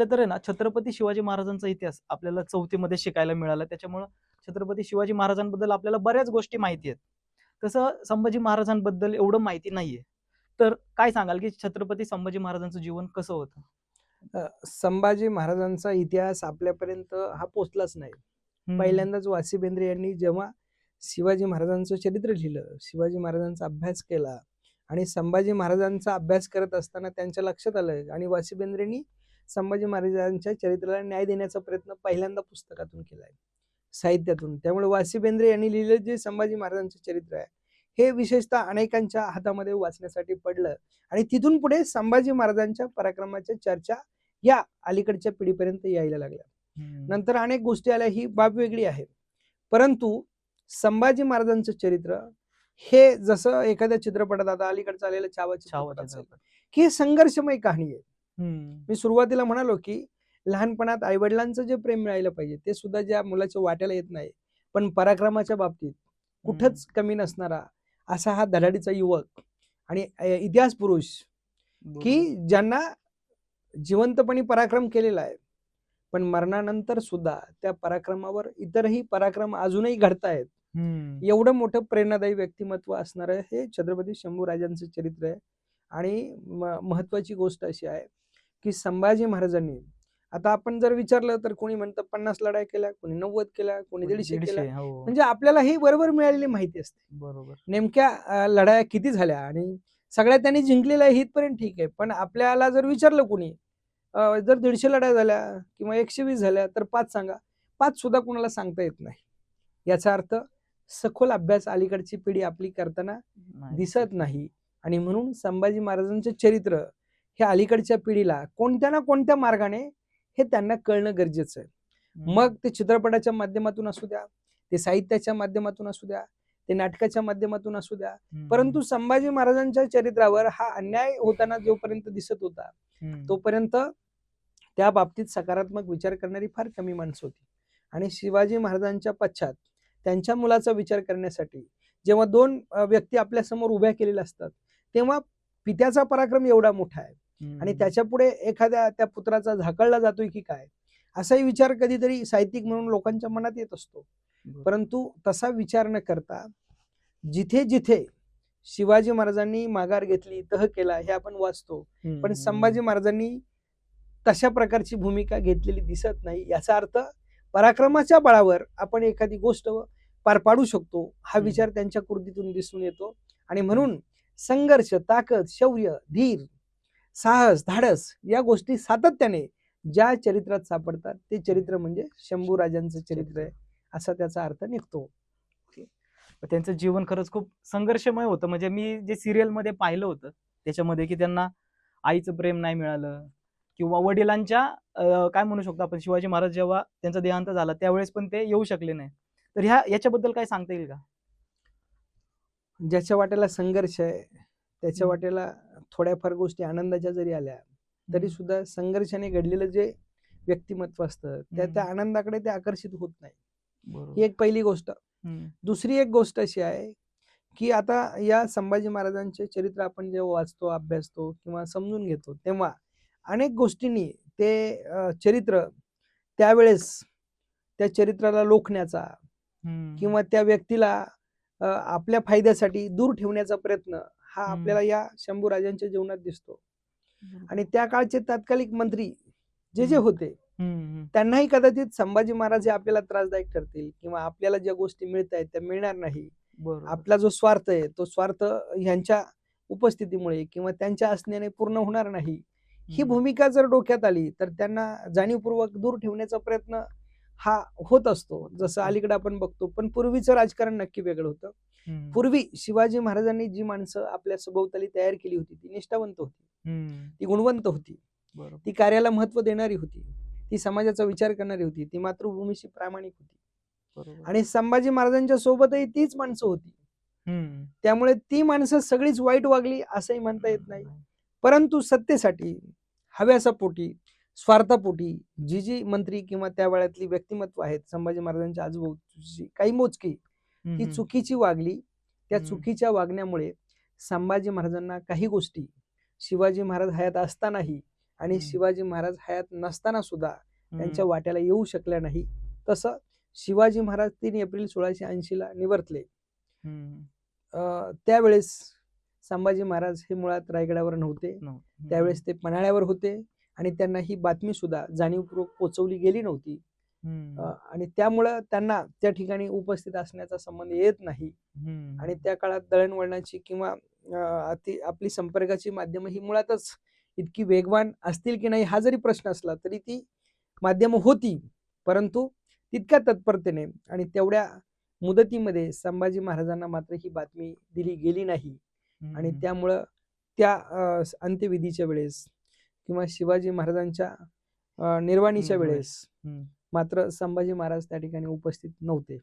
पाहिलं तर आहे ना छत्रपती शिवाजी महाराजांचा इतिहास आपल्याला चौथीमध्ये शिकायला मिळाला. त्याच्यामुळं छत्रपती शिवाजी महाराजांबद्दल आपल्याला बऱ्याच गोष्टी माहिती आहेत. तसं संभाजी महाराजांबद्दल एवढं माहिती नाहीये. तर काय सांगाल की छत्रपती संभाजी महाराजांचं जीवन कसं होतं? संभाजी महाराजांचा इतिहास आपल्यापर्यंत हा पोचलाच नाही. पहिल्यांदाच वासी बेंद्रे यांनी जेव्हा शिवाजी महाराजांचं चरित्र लिहिलं शिवाजी महाराजांचा अभ्यास केला आणि संभाजी महाराजांचा अभ्यास करत असताना त्यांच्या लक्षात आलं आणि वासी बेंद्रेंनी संभाजी महाराजांच्या चरित्राला न्याय देण्याचा प्रयत्न पहिल्यांदा पुस्तकातून केलाय साहित्यातून त्यामुळे वासी बेंद्रे यांनी लिहिलेलं जे संभाजी महाराजांचं चरित्र आहे हे विशेषतः अनेकांच्या हातामध्ये वाचण्यासाठी पडलं आणि तिथून पुढे संभाजी महाराजांच्या पराक्रमाच्या चर्चा या अलीकडच्या पिढीपर्यंत यायला लागल्या. नंतर अनेक गोष्टी आल्या ही बाब वेगळी आहे परंतु संभाजी महाराजांचं चरित्र हे जसं एखाद्या चित्रपटात आता अलीकडचं आलेलं छावा. की संघर्षमय कहाणी आहे. मी सुरुवातीला म्हणालो की लहानपणात आईवडिलांचं जे प्रेम मिळायला पाहिजे ते सुद्धा ज्या मुलाच्या वाट्याला येत नाही पण पराक्रमाच्या बाबतीत कुठंच कमी नसणारा असा हा धडाडीचा युवक आणि इतिहास पुरुष. की ज्यांना जिवंतपणी पराक्रम केलेला आहे पण मरणानंतर सुद्धा त्या पराक्रमावर इतरही पराक्रम अजूनही घडतायत. एवढं मोठं प्रेरणादायी व्यक्तिमत्व असणारं हे छत्रपती शंभूराजांचं चरित्र आहे आणि महत्वाची गोष्ट अशी आहे की संभाजी महाराजांनी. आता आपण जर विचारलं तर कोणी म्हणतं पन्नास लढाई केल्या कोणी नव्वद केल्या कोणी दीडशे केल्या. हो. म्हणजे आपल्याला ही बरोबर मिळालेली माहिती असते. बरोबर. नेमक्या लढाया किती झाल्या? आणि सगळ्या त्यांनी जिंकलेल्या इथपर्यंत ठीक आहे. पण आपल्याला जर विचारलं कोणी जर दीडशे लढाया झाल्या किंवा एकशे वीस झाल्या तर पाच सांगा. पाच सुद्धा कुणाला सांगता येत नाही. याचा अर्थ सखोल अभ्यास अलीकडची पिढी आपली करताना. दिसत नाही. आणि म्हणून संभाजी महाराजांचे चरित्र हे अलीकडच्या पिढीला कोणत्या ना कोणत्या मार्गाने हे त्यांना कळणं गरजेचं आहे. मग ते चित्रपटाच्या माध्यमातून असू द्या ते साहित्याच्या माध्यमातून असू द्या ते नाटकाच्या माध्यमातून असू द्या. परंतु संभाजी महाराजांच्या चरित्रावर हा अन्याय होताना जोपर्यंत दिसत होता. तोपर्यंत त्या बाबतीत सकारात्मक विचार करणारी फार कमी माणसं होती आणि शिवाजी महाराजांच्या पश्चात त्यांच्या मुलाचा विचार करण्यासाठी जेव्हा दोन व्यक्ती आपल्यासमोर उभ्या केलेल्या असतात तेव्हा पित्याचा पराक्रम एवढा मोठा आहे आणि. त्याच्या पुढे एखाद्या त्या पुत्राचा झाकळला जातोय की काय असाही विचार कधीतरी साहित्यिक म्हणून लोकांच्या मनात येत असतो. परंतु तसा विचार न करता जिथे जिथे शिवाजी महाराजांनी माघार घेतली तह केला हे आपण वाचतो. पण संभाजी महाराजांनी तशा प्रकारची भूमिका घेतलेली दिसत नाही याचा अर्थ पराक्रमाच्या बळावर आपण एखादी गोष्ट पार पाडू शकतो हा. विचार त्यांच्या कृतीतून दिसून येतो आणि म्हणून संघर्ष ताकद शौर्य धीर साहस धाडस या गोष्टी सातत्याने ज्या चरित्रात सापडतात ते चरित्र म्हणजे शंभूराजांचं चरित्र आहे असा त्याचा अर्थ निघतो. त्यांचं जीवन खरंच खूप संघर्षमय होतं. म्हणजे मी जे सिरियलमध्ये पाहिलं होतं त्याच्यामध्ये की त्यांना आईचं प्रेम नाही मिळालं किंवा वडिलांच्या काय म्हणू शकतो आपण शिवाजी महाराज जेव्हा त्यांचा देहांत झाला त्यावेळेस पण ते येऊ शकले नाही. तर ह्या याच्याबद्दल काय सांगता येईल का? ज्याच्या वाट्याला संघर्ष आहे त्याच्या. वाट्याला थोड्याफार गोष्टी आनंदाच्या जरी आल्या तरी सुद्धा संघर्षाने घडलेलं जे व्यक्तिमत्व असतं त्या त्या. आनंदाकडे ते आकर्षित होत नाही. ही एक पहिली गोष्ट. दुसरी एक गोष्ट अशी आहे की आता या संभाजी महाराजांचे चरित्र आपण जेव्हा वाचतो अभ्यासतो किंवा समजून घेतो तेव्हा अनेक गोष्टींनी ते चरित्र त्यावेळेस त्या चरित्राला लोखण्याचा. किंवा त्या व्यक्तीला आपल्या फायद्यासाठी दूर ठेवण्याचा प्रयत्न हा. आपल्याला या शंभूराजांच्या जीवनात दिसतो. आणि त्या काळचे तात्कालिक मंत्री जे जे. होते. त्यांनाही कदाचित संभाजी महाराज हे आपल्याला त्रासदायक ठरतील किंवा आपल्याला ज्या गोष्टी मिळत आहेत त्या मिळणार नाही. आपला जो स्वार्थ आहे तो स्वार्थ ह्यांच्या उपस्थितीमुळे किंवा त्यांच्या असण्याने पूर्ण होणार नाही ही. भूमिका जर डोक्यात आली तर त्यांना जाणीवपूर्वक दूर ठेवण्याचा प्रयत्न हा होत असतो जसं. अलीकडे आपण बघतो पण पूर्वीचं राजकारण नक्की वेगळं होतं. पूर्वी शिवाजी महाराजांनी जी माणसं आपल्या सभोवताली तयार केली होती ती निष्ठावंत होती. ती गुणवंत होती. ती कार्याला महत्त्व देणारी होती ती समाजाचा विचार करणारी होती ती मातृभूमीशी प्रामाणिक होती. आणि संभाजी महाराजांच्या सोबतही तीच माणसं होती. त्यामुळे ती माणसं सगळीच वाईट वागली असंही म्हणता येत नाही परंतु सत्तेसाठी हव्यासापोटी स्वार्थापोटी जी जी मंत्री किंवा त्या वेळातली व्यक्तिमत्व आहेत संभाजी महाराजांच्या आजूबाजूची काही मोजकी ती. चुकीची वागली त्या. चुकीच्या वागण्यामुळे संभाजी महाराजांना काही गोष्टी शिवाजी महाराज हयात असतानाही आणि. शिवाजी महाराज हयात नसताना सुद्धा त्यांच्या. वाट्याला येऊ शकल्या नाही तसं शिवाजी महाराज तीन एप्रिल सोळाशे ऐंशीला निवर्तले हम्म. अं, त्यावेळेस संभाजी महाराज हे मुळात रायगडावर नव्हते नव्हतं. त्यावेळेस ते पन्हाळ्यावर होते आणि त्यांना ही बातमी सुद्धा जाणीवपूर्वक पोचवली गेली नव्हती. आणि त्यामुळं त्यांना त्या ठिकाणी उपस्थित असण्याचा संबंध येत नाही. आणि त्या काळात दळणवळणाची किंवा आपली संपर्काची माध्यमं ही मुळातच इतकी वेगवान असतील की नाही हा जरी प्रश्न असला तरी ती माध्यमं होती. परंतु तितक्या तत्परतेने आणि तेवढ्या मुदतीमध्ये संभाजी महाराजांना मात्र ही बातमी दिली गेली नाही. आणि. त्यामुळं त्या अंत्यविधीच्या वेळेस किंवा शिवाजी महाराजांच्या निर्वाणीच्या निर्वाणी. वेळेस. मात्र संभाजी महाराज त्या ठिकाणी उपस्थित नव्हते